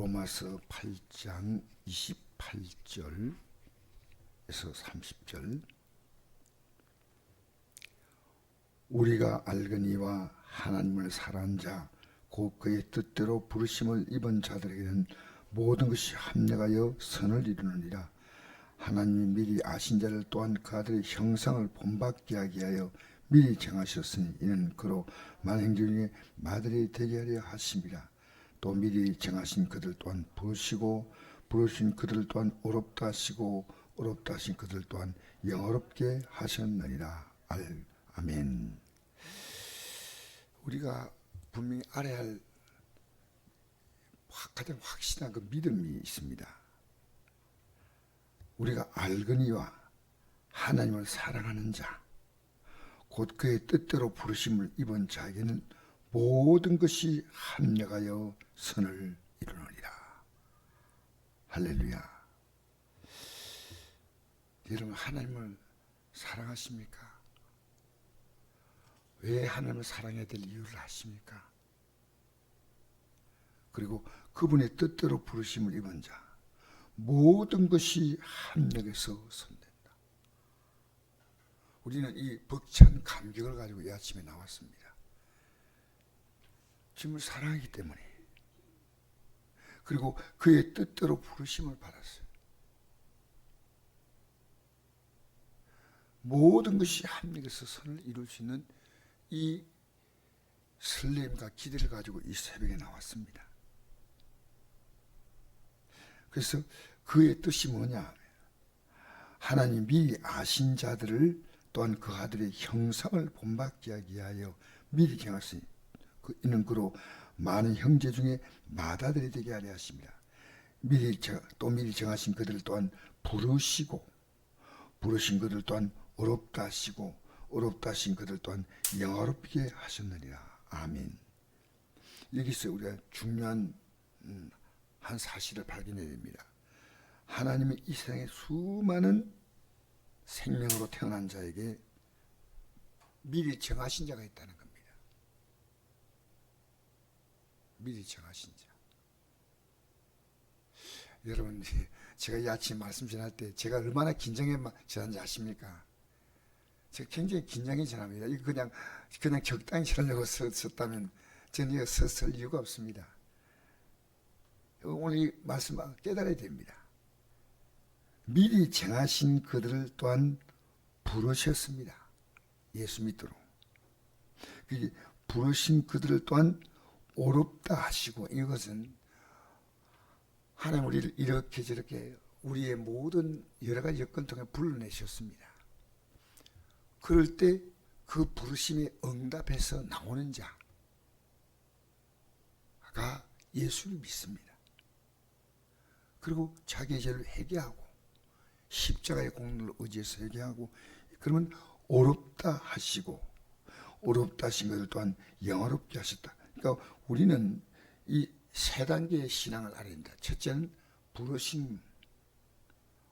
로마서 8장 28절에서 30절 우리가 알거니와 하나님을 사랑한 자, 곧 그의 뜻대로 부르심을 입은 자들에게는 모든 것이 합력하여 선을 이루느니라. 하나님이 미리 아신 자를 또한 그 아들의 형상을 본받게 하게 하여 미리 정하셨으니 이는 그로 만행들 중에 마들이 되게 하려 하심이라. 또 미리 정하신 그들 또한 부르시고 부르신 그들 또한 어렵다 하시고 어렵다 하신 그들 또한 영어롭게 하셨느니라. 알 아멘. 우리가 분명히 알아야 할 확- 가장 확실한 그 믿음이 있습니다. 우리가 알거니와 하나님을 사랑하는 자, 곧 그의 뜻대로 부르심을 입은 자에게는 모든 것이 합력하여 선을 이루느니라. 할렐루야. 여러분 하나님을 사랑하십니까? 왜 하나님을 사랑해야 될 이유를 아십니까? 그리고 그분의 뜻대로 부르심을 입은 자 모든 것이 합력해서 선된다. 우리는 이 벅찬 감격을 가지고 이 아침에 나왔습니다. 주님을 사랑하기 때문에 그리고 그의 뜻대로 부르심을 받았어요. 모든 것이 합력해서 선을 이룰 수 있는 이 설렘과 기대를 가지고 이 새벽에 나왔습니다. 그래서 그의 뜻이 뭐냐? 하나님 미리 아신 자들을 또한 그 아들의 형상을 본받게 하기 위하여 미리 정하시니 그 이는 그로 많은 형제 중에 마다들이 되게 하려 하십니다. 미리 정- 또 미리 정하신 그들 또한 부르시고 부르신 그들 또한 어렵다 하시고 어렵다 하신 그들 또한 영화롭게 하셨느니라. 아멘. 여기서 우리가 중요한 음, 한 사실을 발견해야 됩니다. 하나님이 이 세상에 수많은 생명으로 태어난 자에게 미리 정하신 자가 있다는 겁니다. 미리 정하신 자. 여러분, 제가 이 아침 말씀 전할 때 제가 얼마나 긴장해 전한지 아십니까? 제가 굉장히 긴장해 전합니다. 이거 그냥 그냥 적당히 전하려고 써- 썼다면 저는 이거 써- 쓸 이유가 없습니다. 오늘 이 말씀 깨달아야 됩니다. 미리 정하신 그들을 또한 부르셨습니다. 예수 믿도록. 그 부르신 그들을 또한 어렵다 하시고 이것은 하나님 우리를 이렇게 저렇게 우리의 모든 여러 가지 여건 통해 불러내셨습니다. 그럴 때 그 부르심에 응답해서 나오는 자가 예수를 믿습니다. 그리고 자기의 죄를 회개하고 십자가의 공로를 의지해서 회개하고 그러면 어렵다 하시고 어렵다 하신 것을 또한 영어롭게 하셨다. 그러니까 우리는 이 세 단계의 신앙을 알아야 된다. 첫째는 부르심,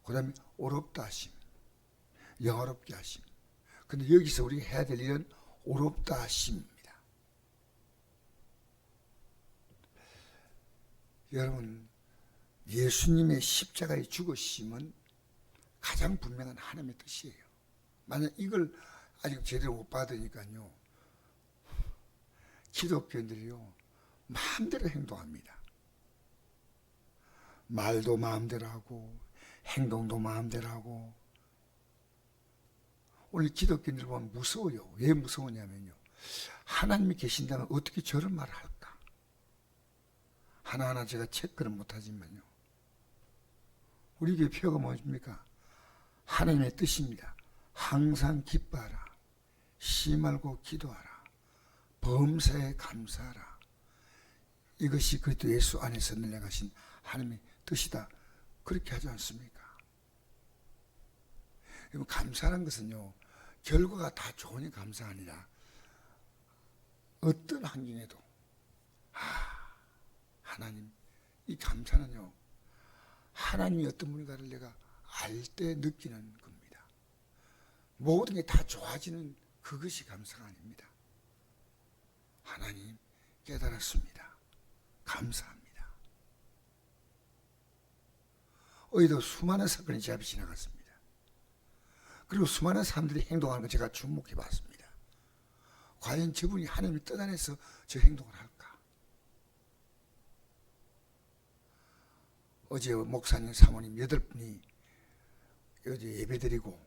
그 다음에 어렵다 하심, 영어롭게 하심. 근데 여기서 우리가 해야 될 일은 어렵다 하심입니다. 여러분, 예수님의 십자가의 죽으심은 가장 분명한 하나님의 뜻이에요. 만약 이걸 아직 제대로 못 받으니까요. 기독교인들이요. 마음대로 행동합니다. 말도 마음대로 하고 행동도 마음대로 하고 오늘 기독교인들 보면 무서워요. 왜 무서우냐면요. 하나님이 계신다면 어떻게 저런 말을 할까? 하나하나 제가 체크는 못하지만요. 우리 교회 표가 뭡니까? 하나님의 뜻입니다. 항상 기뻐하라. 시 말고 기도하라. 범사에 감사하라. 이것이 그리스도 예수 안에서 늘려가신 하나님의 뜻이다. 그렇게 하지 않습니까? 감사하는 것은요. 결과가 다 좋으니 감사 아니라 어떤 환경에도 아 하나님 이 감사는요. 하나님이 어떤 분인가를 내가 알 때 느끼는 겁니다. 모든 게 다 좋아지는 그것이 감사가 아닙니다. 하나님 깨달았습니다. 감사합니다. 어디도 수많은 사건이 제 앞에 지나갔습니다. 그리고 수많은 사람들이 행동하는 걸 제가 주목해 봤습니다. 과연 저분이 하나님이 떠나내서 저 행동을 할까? 어제 목사님 사모님 여덟 분이 어제 예배드리고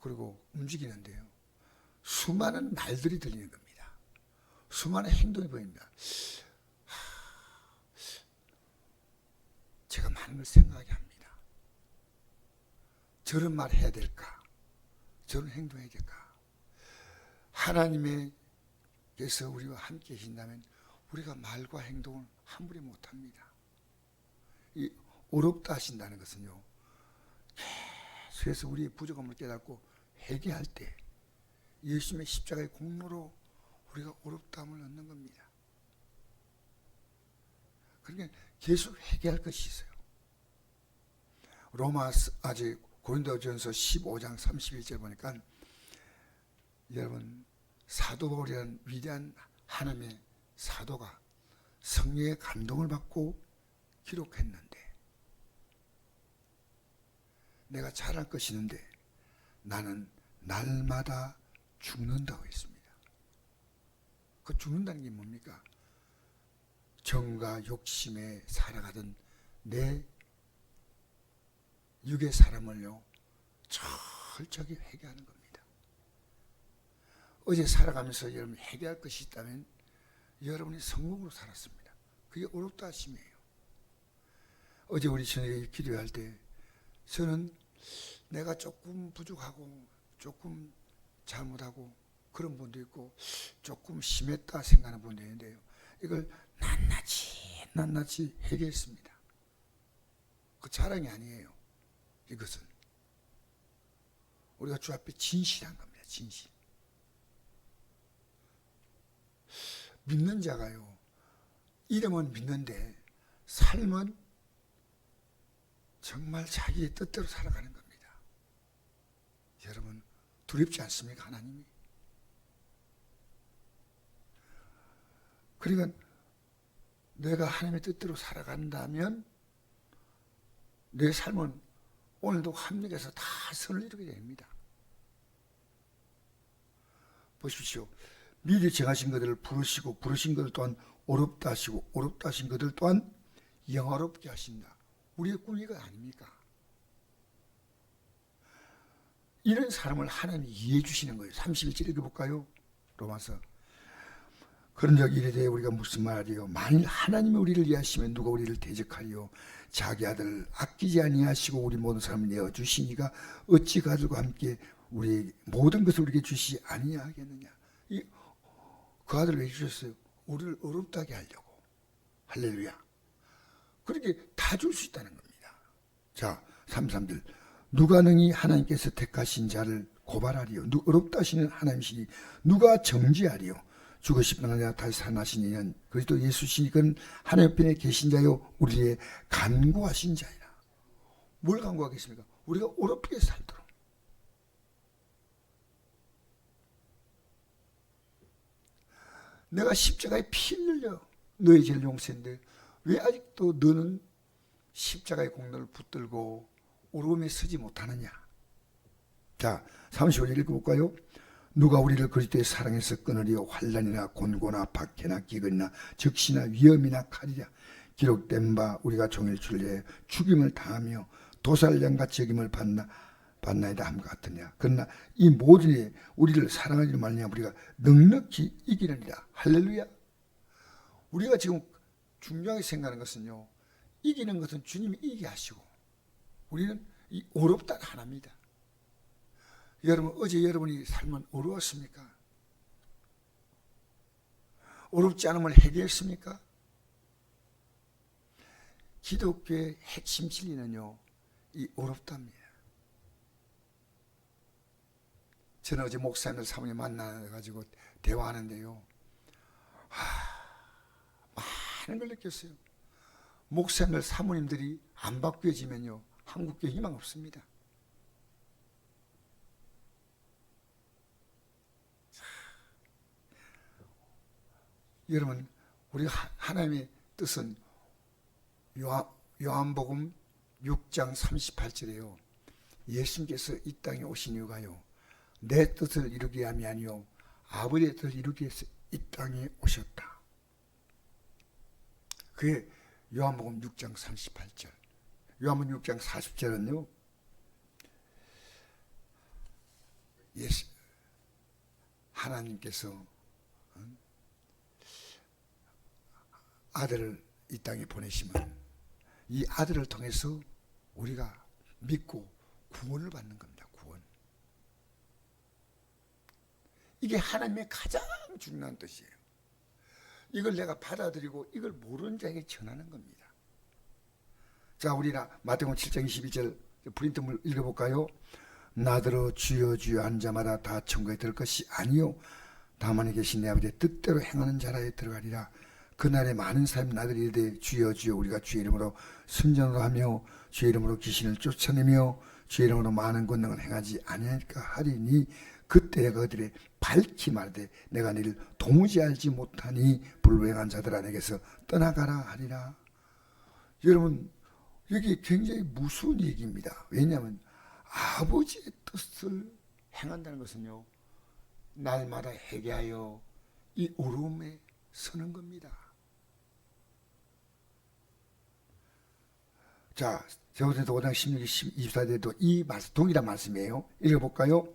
그리고 움직이는데요. 수많은 말들이 들리는 겁니다. 수많은 행동이 보입니다. 하, 제가 많은 걸 생각하게 합니다. 저런 말 해야 될까? 저런 행동해야 될까? 하나님께서 우리와 함께 계신다면 우리가 말과 행동을 함부로 못합니다. 이 어렵다 하신다는 것은요. 계속해서 우리의 부족함을 깨닫고 회개할 때 예수님의 십자가의 공로로 우리가 어렵다함을 얻는 겁니다. 그러니까 계속 회개할 것이 있어요. 로마 아직 고린도전서 15장 31절 보니까 여러분 사도 바울이라는 위대한 하나님의 사도가 성령의 감동을 받고 기록했는데 내가 잘할 것이 있는데 나는 날마다 죽는다고 했습니다. 그 죽는다는 게 뭡니까? 정과 욕심에 살아가던 내 육의 사람을요 철저히 회개하는 겁니다. 어제 살아가면서 여러분 회개할 것이 있다면 여러분이 성공으로 살았습니다. 그게 어렵다 하심이에요. 어제 우리 저녁에 기도할 때 저는 내가 조금 부족하고 조금 잘못하고 그런 분도 있고 조금 심했다 생각하는 분도 있는데요. 이걸 낱낱이 낱낱이 회개했습니다. 그 자랑이 아니에요. 이것은 우리가 주 앞에 진실한 겁니다. 진실. 믿는 자가요. 이름은 믿는데 삶은 정말 자기의 뜻대로 살아가는 겁니다. 여러분 두렵지 않습니까? 하나님이. 그러니까 내가 하나님의 뜻대로 살아간다면 내 삶은 오늘도 합력해서 다 선을 이루게 됩니다. 보십시오. 미리 정하신 것들을 부르시고 부르신 것들 또한 어렵다 하시고 어렵다 하신 것들 또한 영화롭게 하신다. 우리의 꿈이 그 아닙니까? 이런 사람을 하나님이 이해해 주시는 거예요. 31절 읽어볼까요? 로마서. 그런 적 이래 대해 우리가 무슨 말이요? 만일 하나님이 우리를 이해하시면 누가 우리를 대적하리요? 자기 아들을 아끼지 아니하시고 우리 모든 사람을 내어 주시니가 어찌 가들과 함께 우리 모든 것을 우리에게 주시지 아니하겠느냐? 이 그 아들을 왜 주셨어요? 우리를 어렵다게 하려고. 할렐루야. 그렇게 다 줄 수 있다는 겁니다. 자, 33절. 누가 능히 하나님께서 택하신 자를 고발하리요. 누, 어렵다 하시는 하나님이시니 누가 정지하리요. 죽으시면 하냐 다시 살아나신 이는 그리스도 예수시니 그는 하나님 편에 계신 자요 우리의 간구하신 자이라. 뭘 간구하겠습니까? 우리가 어렵게 살도록. 내가 십자가에 피를 흘려 너의 죄를 용서했는데 왜 아직도 너는 십자가의 공로를 붙들고 오름에 서지 못하느냐? 자, 35절 읽어볼까요? 누가 우리를 그리스도의 사랑에서 끊으리요? 환란이나 곤고나 박해나 기근이나 적시나 위험이나 칼이랴. 기록된 바 우리가 종일 줄에 죽임을 당하며 도살령같이 여김을 받나 받나이다 함과 같으냐? 그러나 이 모든 일 우리를 사랑하지 말냐? 우리가 넉넉히 이기느니라. 할렐루야. 우리가 지금 중요하게 생각하는 것은요 이기는 것은 주님이 이기게 하시고 우리는 이 어렵다 하나입니다 여러분 어제 여러분이 삶은 어려웠습니까? 어렵지 않으면 해결했습니까? 기독교의 핵심 진리는요 이 어렵답니다. 저는 어제 목사님들 사모님 만나가지고 대화하는데요. 하, 많은 걸 느꼈어요. 목사님들 사모님들이 안 바뀌어지면요 한국교회 희망 없습니다. 여러분 우리 하나님의 뜻은 요한, 요한복음 6장 38절에요. 예수님께서 이 땅에 오신 이유가요. 내 뜻을 이루기 위함이 아니요 아버지의 뜻을 이루기 위해서 이 땅에 오셨다. 그게 요한복음 6장 38절. 요한복음 6장 40절은요. 예수 하나님께서 어? 아들을 이 땅에 보내시면 이 아들을 통해서 우리가 믿고 구원을 받는 겁니다. 구원. 이게 하나님의 가장 중요한 뜻이에요. 이걸 내가 받아들이고 이걸 모르는 자에게 전하는 겁니다. 자, 우리나 마태복음 7장 22절 프린트물 읽어 볼까요? 나더러 주여 주여 한 자마다 다 천국에 들 것이 아니요 다만에 계신 내 아버지의 뜻대로 행하는 자라에 들어가리라. 그날에 많은 사람이 나들이 이르되 주여 주여 우리가 주의 이름으로 순전을 하며 주의 이름으로 귀신을 쫓아내며 주의 이름으로 많은 권능을 행하지 아니하니까 하리니 그때 그들의 밝히 말되 내가 너를 도무지 알지 못하니 불행한 자들아 내게서 떠나가라 하리라. 여러분 여기 굉장히 무서운 얘기입니다. 왜냐하면 아버지의 뜻을 행한다는 것은요 날마다 회개하여 이 어려움에 서는 겁니다. 자, 저부터 5장 16, 24절에도 이 말씀, 동일한 말씀이에요. 읽어볼까요?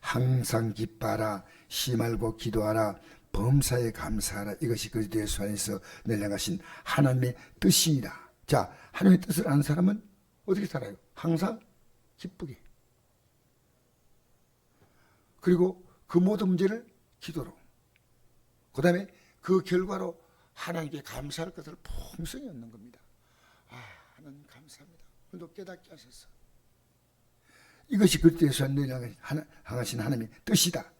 항상 기뻐하라, 시 말고 기도하라, 범사에 감사하라. 이것이 그리스도 예수 안에서 늘 향하신 하나님의 뜻이니라. 자, 하나님의 뜻을 아는 사람은 어떻게 살아요? 항상 기쁘게. 그리고 그 모든 문제를 기도로. 그 다음에 그 결과로 하나님께 감사할 것을 풍성히 얻는 겁니다. 아, 하나님 감사합니다. 오늘도 깨닫게 하셔서. 이것이 그리스도에서 향하신 하나님의 뜻이다.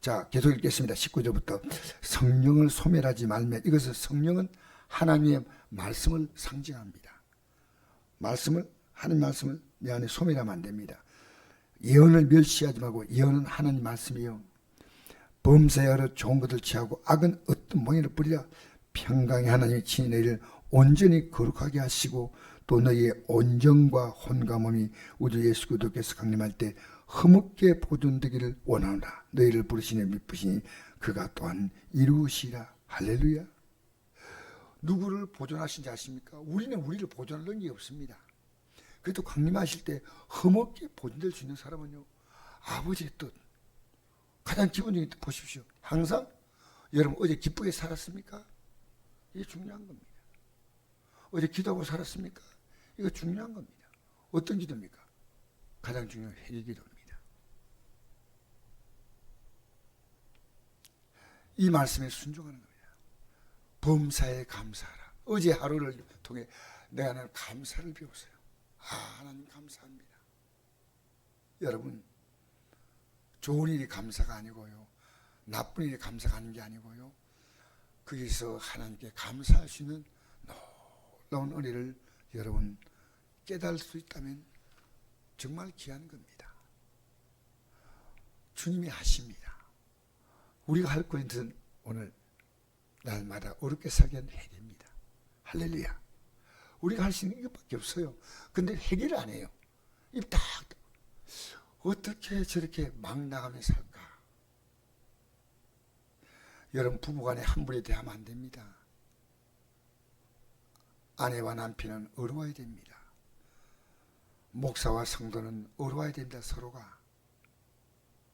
자, 계속 읽겠습니다. 19절부터 성령을 소멸하지 말며 이것은 성령은 하나님의 말씀을 상징합니다. 말씀을 하나님 말씀을 내 안에 소멸하면 안 됩니다. 예언을 멸시하지 말고 예언은 하나님 말씀이요. 범사여러 좋은 것을 취하고 악은 어떤 몽에를 뿌리라 평강의 하나님의 너희를 온전히 거룩하게 하시고 또 너희의 온정과 혼감함이 우리 예수 그리스도께서 강림할 때 허물게 보존되기를 원하노라. 너희를 부르시니 미쁘시니 그가 또한 이루시라. 할렐루야. 누구를 보존하신지 아십니까? 우리는 우리를 보존할 능력이 없습니다. 그래도 강림하실 때 허물게 보존될 수 있는 사람은요 아버지의 뜻. 가장 기본적인 뜻 보십시오. 항상 여러분 어제 기쁘게 살았습니까? 이게 중요한 겁니다. 어제 기도하고 살았습니까? 이거 중요한 겁니다. 어떤 기도입니까? 가장 중요한 회개 기도입니다. 이 말씀에 순종하는 겁니다. 범사에 감사하라. 어제 하루를 통해 내가 하나님 감사를 배웠어요. 아, 하나님 감사합니다. 여러분, 좋은 일이 감사가 아니고요. 나쁜 일이 감사가 아닌 게 아니고요. 거기서 하나님께 감사할 수 있는 놀라운 은혜를 여러분 깨달을 수 있다면 정말 귀한 겁니다. 주님이 하십니다. 우리가 할 것은 오늘 날마다 어렵게 살게 하는 회개입니다. 할렐루야. 우리가 할 수 있는 이것밖에 없어요. 근데 회개를 안 해요. 입딱 어떻게 저렇게 막 나가며 살까? 여러분 부부간에 함부로 대하면 안 됩니다. 아내와 남편은 어려워야 됩니다. 목사와 성도는 어려워야 됩니다. 서로가.